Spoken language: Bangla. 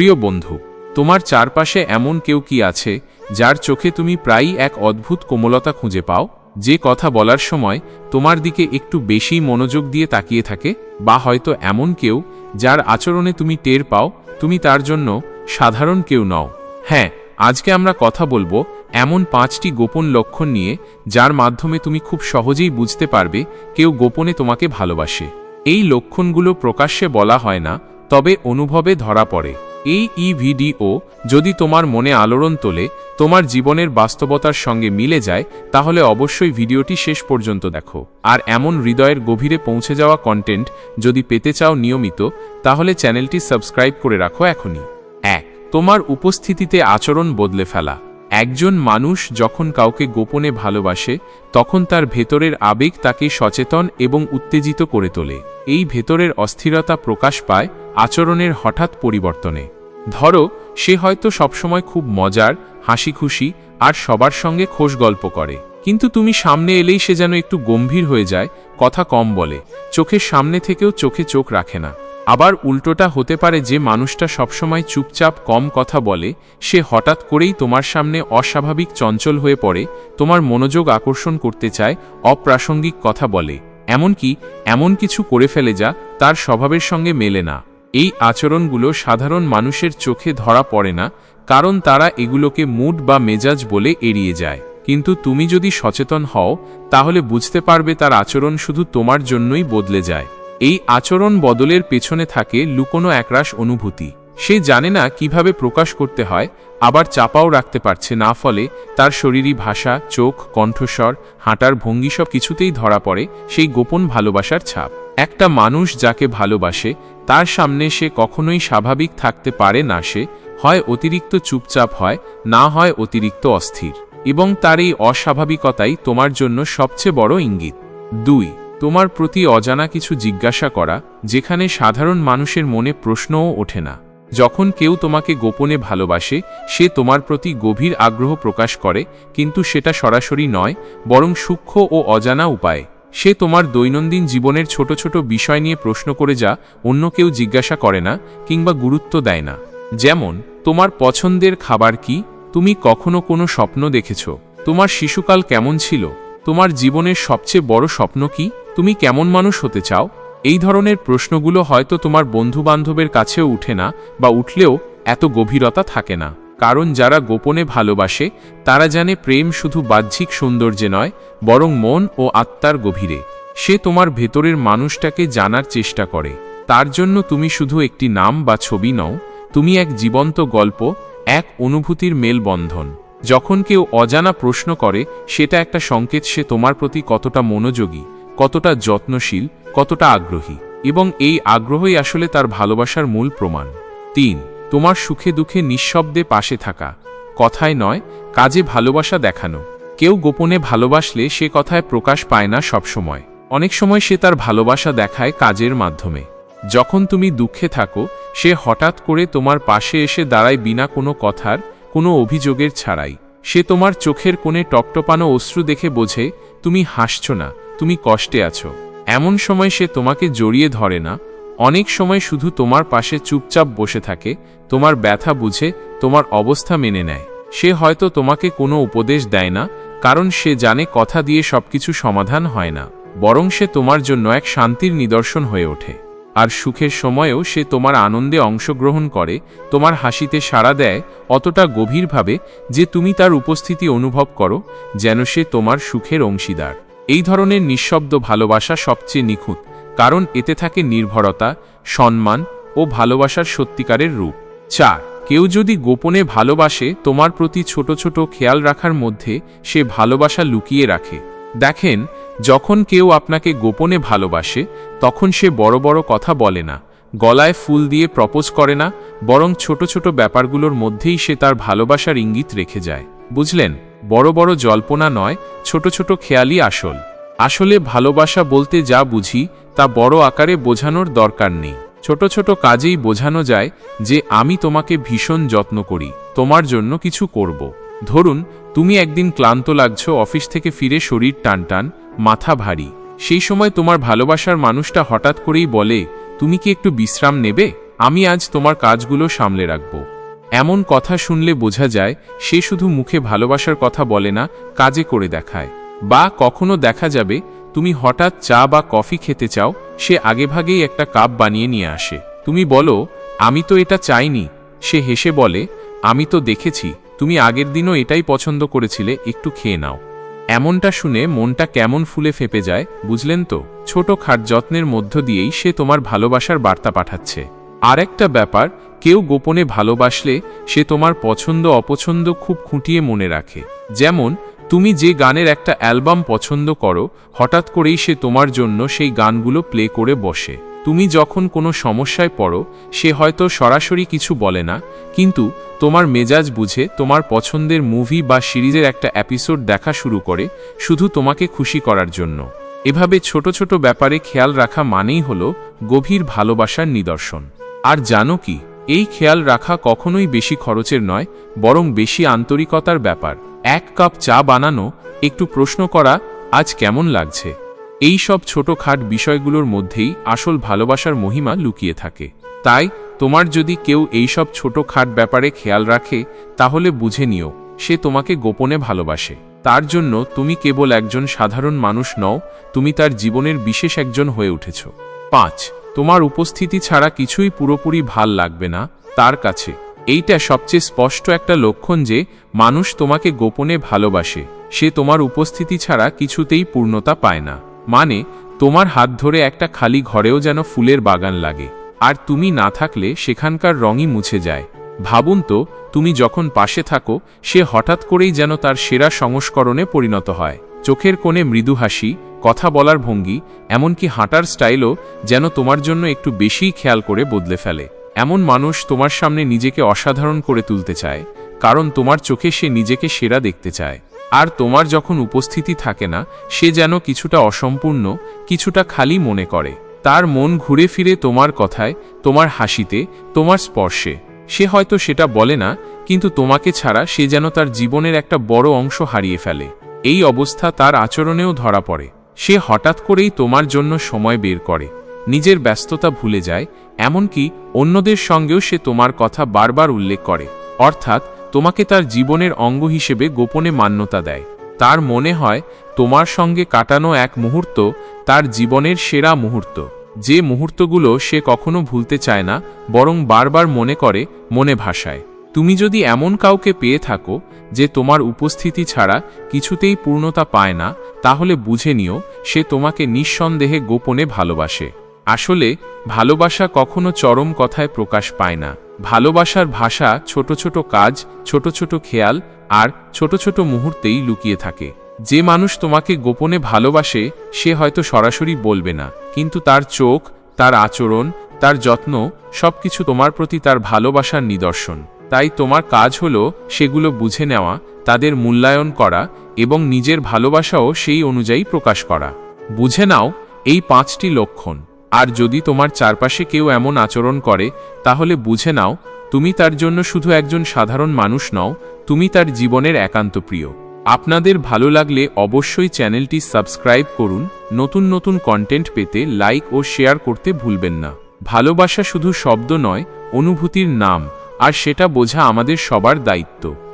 প্রিয় বন্ধু, তোমার চারপাশে এমন কেউ কি আছে, যার চোখে তুমি প্রায়ই এক অদ্ভুত কোমলতা খুঁজে পাও? যে কথা বলার সময় তোমার দিকে একটু বেশি মনোযোগ দিয়ে তাকিয়ে থাকে, বা হয়তো এমন কেউ যার আচরণে তুমি টের পাও, তুমি তার জন্য সাধারণ কেউ নও। হ্যাঁ আজকে আমরা কথা বলব এমন পাঁচটি গোপন লক্ষণ নিয়ে, যার মাধ্যমে তুমি খুব সহজেই বুঝতে পারবে কেউ গোপনে তোমাকে ভালোবাসে। এই লক্ষণগুলো প্রকাশ্যে বলা হয় না, তবে অনুভবে ধরা পড়ে। এই ই ভিডিও যদি তোমার মনে আলোড়ন তোলে, তোমার জীবনের বাস্তবতার সঙ্গে মিলে যায়, তাহলে অবশ্যই ভিডিওটি শেষ পর্যন্ত দেখো। আর এমন হৃদয়ের গভীরে পৌঁছে যাওয়া কন্টেন্ট যদি পেতে চাও নিয়মিত, তাহলে চ্যানেলটি সাবস্ক্রাইব করে রাখো এখনই। এক, তোমার উপস্থিতিতে আচরণ বদলে ফেলা। একজন মানুষ যখন কাউকে গোপনে ভালোবাসে, তখন তার ভেতরের আবেগ তাকে সচেতন এবং উত্তেজিত করে তোলে। এই ভেতরের অস্থিরতা প্রকাশ পায় আচরণের হঠাৎ পরিবর্তনে। ধরো, সে হয়তো সবসময় খুব মজার হাসি খুশি আর সবার সঙ্গে খোশ গল্প করে। কিন্তু তুমি সামনে এলেই সে যেন একটু গম্ভীর হয়ে যায়, কথা কম বলে। চোখের সামনে থেকেও চোখে চোখ রাখে না। আবার উল্টোটা হতে পারে যে মানুষটা সবসময় চুপচাপ কম কথা বলে, সে হঠাৎ করেই তোমার সামনে অস্বাভাবিক চঞ্চল হয়ে পড়ে, তোমার মনোযোগ আকর্ষণ করতে চায়, অপ্রাসঙ্গিক কথা বলে। এমনকি, এমন কিছু করে ফেলে যা তার স্বভাবের সঙ্গে মেলে না। এই আচরণগুলো সাধারণ মানুষের চোখে ধরা পড়ে না, কারণ তারা এগুলোকে মুড বা মেজাজ বলে এড়িয়ে যায়। কিন্তু তুমি যদি সচেতন হও, তাহলে বুঝতে পারবে তার আচরণ শুধু তোমার জন্যই বদলে যায়। এই আচরণ বদলের পেছনে থাকে লুকোনো একরাশ অনুভূতি। সে জানে না কীভাবে প্রকাশ করতে হয়, আবার চাপাও রাখতে পারছে না, ফলে তার শরীরী ভাষা, চোখ, কণ্ঠস্বর, হাঁটার ভঙ্গি সব কিছুতেই ধরা পড়ে সেই গোপন ভালোবাসার ছাপ। একটা মানুষ যাকে ভালোবাসে, তার সামনে সে কখনোই স্বাভাবিক থাকতে পারে না সে, হয় অতিরিক্ত চুপচাপ হয়, না হয় অতিরিক্ত অস্থির। এবং তার এই অস্বাভাবিকতাই তোমার জন্য সবচেয়ে বড় ইঙ্গিত। দুই তোমার প্রতি অজানা কিছু জিজ্ঞাসা করা, যেখানে সাধারণ মানুষের মনে প্রশ্নও ওঠে না। যখন কেউ তোমাকে গোপনে ভালোবাসে, সে তোমার প্রতি গভীর আগ্রহ প্রকাশ করে, কিন্তু সেটা সরাসরি নয়, বরং সূক্ষ্ম ও অজানা উপায়ে। সে তোমার দৈনন্দিন জীবনের ছোট ছোট বিষয় নিয়ে প্রশ্ন করে যা অন্য কেউ জিজ্ঞাসা করে না, কিংবা গুরুত্ব দেয় না। যেমন, তোমার পছন্দের খাবার কি? তুমি কখনো কোনো স্বপ্ন দেখেছ? তোমার শিশুকাল কেমন ছিল? তোমার জীবনের সবচেয়ে বড় স্বপ্ন কি? তুমি কেমন মানুষ হতে চাও? এই ধরনের প্রশ্নগুলো হয়তো তোমার বন্ধুবান্ধবের কাছেও উঠে না বা উঠলেও এত গভীরতা থাকে না। কারণ যারা গোপনে ভালোবাসে, তারা জানে প্রেম শুধু বাহ্যিক সৌন্দর্যে নয়, বরং মন ও আত্মার গভীরে। সে তোমার ভেতরের মানুষটাকে জানার চেষ্টা করে। তার জন্য তুমি শুধু একটি নাম বা ছবি নও, তুমি এক জীবন্ত গল্প, এক অনুভূতির মেলবন্ধন। যখন কেউ অজানা প্রশ্ন করে, সেটা একটা সংকেত সে তোমার প্রতি কতটা মনোযোগী। কতটা যত্নশীল, কতটা আগ্রহী, এবং এই আগ্রহই আসলে তার ভালোবাসার মূল প্রমাণ। তিন, তোমার সুখে দুঃখে নিঃশব্দে পাশে থাকা। কথায় নয়, কাজে ভালোবাসা দেখানো। কেউ গোপনে ভালোবাসলে সে কথায় প্রকাশ পায় না সবসময়। অনেক সময় সে তার ভালোবাসা দেখায় কাজের মাধ্যমে। যখন তুমি দুঃখে থাকো, সে হঠাৎ করে তোমার পাশে এসে দাঁড়ায় বিনা কোনো কথার, কোনো অভিযোগের ছাড়াই। সে তোমার চোখের কোণে টপটপানো অশ্রু দেখে বোঝে, তুমি হাসছ না তুমি কষ্টে আছো। এমন সময় সে তোমাকে জড়িয়ে ধরে না, অনেক সময় শুধু তোমার পাশে চুপচাপ বসে থাকে, তোমার ব্যথা বুঝে, তোমার অবস্থা মেনে নেয়। সে হয়তো তোমাকে কোনো উপদেশ দেয় না, কারণ সে জানে কথা দিয়ে সবকিছু সমাধান হয় না, বরং সে তোমার জন্য এক শান্তির নিদর্শন হয়ে ওঠে। আর সুখের সময়েও সে তোমার আনন্দে অংশগ্রহণ করে, তোমার হাসিতে সাড়া দেয়, অতটা গভীরভাবে যে তুমি তার উপস্থিতি অনুভব করো, যেন সে তোমার সুখের অংশীদার। এই ধরনের নিঃশব্দ ভালোবাসা সবচেয়ে নিখুঁত, কারণ এতে থাকে নির্ভরতা, সম্মান ও ভালোবাসার সত্যিকারের রূপ। চার, কেউ যদি গোপনে ভালোবাসে, তোমার প্রতি ছোট ছোট খেয়াল রাখার মধ্যে সে ভালোবাসা লুকিয়ে রাখে। দেখেন, যখন কেউ আপনাকে গোপনে ভালোবাসে, তখন সে বড় বড় কথা বলে না, গলায় ফুল দিয়ে প্রপোজ করে না, বরং ছোট ছোট ব্যাপারগুলোর মধ্যেই সে তার ভালোবাসার ইঙ্গিত রেখে যায়। বুঝলেন? বড় বড় জল্পনা নয়, ছোট ছোট খেয়ালই আসল। আসলে ভালোবাসা বলতে যা বুঝি, তা বড় আকারে বোঝানোর দরকার নেই। ছোট ছোট কাজেই বোঝানো যায় যে আমি তোমাকে ভীষণ যত্ন করি, তোমার জন্য কিছু করব। ধরুন, তুমি একদিন ক্লান্ত লাগছো, অফিস থেকে ফিরে শরীর টানটান মাথা ভারী। সেই সময় তোমার ভালোবাসার মানুষটা হঠাৎ করেই বলে, তুমি কি একটু বিশ্রাম নেবে? আমি আজ তোমার কাজগুলো সামলে রাখব। এমন কথা শুনলে বোঝা যায়, সে শুধু মুখে ভালোবাসার কথা বলে না, কাজে করে দেখায়। বা কখনো দেখা যাবে, তুমি হঠাৎ চা বা কফি খেতে চাও, সে আগেভাগেই একটা কাপ বানিয়ে নিয়ে আসে। তুমি বলো, আমি তো এটা চাইনি। সে হেসে বলে, আমি তো দেখেছি, তুমি আগের দিনও এটাই পছন্দ করেছিলে, একটু খেয়ে নাও। এমনটা শুনে মনটা কেমন ফুলে ফেপে যায়, বুঝলেন তো? ছোট খাট যত্নের মধ্য দিয়েই সে তোমার ভালোবাসার বার্তা পাঠাচ্ছে। আর একটা ব্যাপার, কেউ গোপনে ভালোবাসলে সে তোমার পছন্দ অপছন্দ খুব খুঁটিয়ে মনে রাখে। যেমন, তুমি যে গানের একটা অ্যালবাম পছন্দ করো, হঠাৎ করেই সে তোমার জন্য সেই গানগুলো প্লে করে বসে। তুমি যখন কোনো সমস্যায় পড়ো, সে হয়তো সরাসরি কিছু বলে না, কিন্তু তোমার মেজাজ বুঝে তোমার পছন্দের মুভি বা সিরিজের একটা এপিসোড দেখা শুরু করে, শুধু তোমাকে খুশি করার জন্য। এভাবে ছোট ছোট ব্যাপারে খেয়াল রাখা মানেই হল গভীর ভালোবাসার নিদর্শন। আর জানো কি, এই খেয়াল রাখা কখনোই বেশি খরচের নয়, বরং বেশি আন্তরিকতার ব্যাপার। এক কাপ চা বানানো, একটু প্রশ্ন করা, আজ কেমন লাগছে? এই সব ছোটখাট বিষয়গুলোর মধ্যেই আসল ভালোবাসার মহিমা লুকিয়ে থাকে। তাই, তোমার যদি কেউ এই সব ছোটখাট ব্যাপারে খেয়াল রাখে, তাহলে বুঝে নিও, সে তোমাকে গোপনে ভালোবাসে। তার জন্য তুমি কেবল একজন সাধারণ মানুষ নও, তুমি তার জীবনের বিশেষ একজন হয়ে উঠেছ। পাঁচ তোমার উপস্থিতি ছাড়া কিছুই পুরোপুরি ভালো লাগবে না, তার কাছে। এইটা সবচেয়ে স্পষ্ট একটা লক্ষণ যে, মানুষ তোমাকে গোপনে ভালোবাসে, সে তোমার উপস্থিতি ছাড়া কিছুতেই পূর্ণতা পায় না। মানে তোমার হাত ধরে একটা খালি ঘরেও যেন ফুলের বাগান লাগে, আর তুমি না থাকলে সেখানকার রঙই মুছে যায়। ভাবুন তো, তুমি যখন পাশে থাকো, সে হঠাৎ করেই যেন তার সেরা সংস্করণে পরিণত হয়। চোখের কোণে মৃদু হাসি, কথা বলার ভঙ্গি, এমনকি হাঁটার স্টাইলও যেন তোমার জন্য একটু বেশিই খেয়াল করে বদলে ফেলে। এমন মানুষ তোমার সামনে নিজেকে অসাধারণ করে তুলতে চায়, কারণ তোমার চোখে সে নিজেকে সেরা দেখতে চায়। আর তোমার যখন উপস্থিতি থাকে না, সে যেন কিছুটা অসম্পূর্ণ, কিছুটা খালি মনে করে। তার মন ঘুরে ফিরে তোমার কথায়, তোমার হাসিতে, তোমার স্পর্শে। সে হয়তো সেটা বলে না, কিন্তু তোমাকে ছাড়া সে যেন তার জীবনের একটা বড় অংশ হারিয়ে ফেলে। এই অবস্থা তার আচরণেও ধরা পড়ে। সে হঠাৎ করেই তোমার জন্য সময় বের করে। নিজের ব্যস্ততা ভুলে যায়, এমনকি অন্যদের সঙ্গেও সে তোমার কথা বারবার উল্লেখ করে। অর্থাৎ তোমাকে তার জীবনের অঙ্গ হিসেবে গোপনে মান্যতা দেয়। তার মনে হয়, তোমার সঙ্গে কাটানো এক মুহূর্ত তার জীবনের সেরা মুহূর্ত। যে মুহূর্তগুলো সে কখনো ভুলতে চায় না, বরং বারবার মনে করে, মনে ভাষায় তুমি যদি এমন কাউকে পেয়ে থাকো যে তোমার উপস্থিতি ছাড়া কিছুতেই পূর্ণতা পায় না, তাহলে বুঝে নিও, সে তোমাকে নিঃসন্দেহে গোপনে ভালোবাসে। আসলে, ভালোবাসা কখনো চরম কথায় প্রকাশ পায় না। ভালোবাসার ভাষা ছোট ছোট কাজ, ছোট ছোট খেয়াল আর ছোট ছোট মুহূর্তেই লুকিয়ে থাকে। যে মানুষ তোমাকে গোপনে ভালোবাসে, সে হয়তো সরাসরি বলবে না, কিন্তু তার চোখ, তার আচরণ, তার যত্ন সবকিছু তোমার প্রতি তার ভালোবাসার নিদর্শন। তাই তোমার কাজ হলো সেগুলো বুঝে নেওয়া, তাদের মূল্যায়ন করা এবং নিজের ভালোবাসাও সেই অনুযায়ী প্রকাশ করা। বুঝে নাও, এই পাঁচটি লক্ষণ। আর যদি তোমার চারপাশে কেউ এমন আচরণ করে, তাহলে বুঝে নাও, তুমি তার জন্য শুধু একজন সাধারণ মানুষ নও, তুমি তার জীবনের একান্ত প্রিয়। আপনাদের ভালো লাগলে অবশ্যই চ্যানেলটি সাবস্ক্রাইব করুন, নতুন নতুন কন্টেন্ট পেতে লাইক ও শেয়ার করতে ভুলবেন না। ভালোবাসা শুধু শব্দ নয়, অনুভূতির নাম। আর সেটা বোঝা আমাদের সবার দায়িত্ব।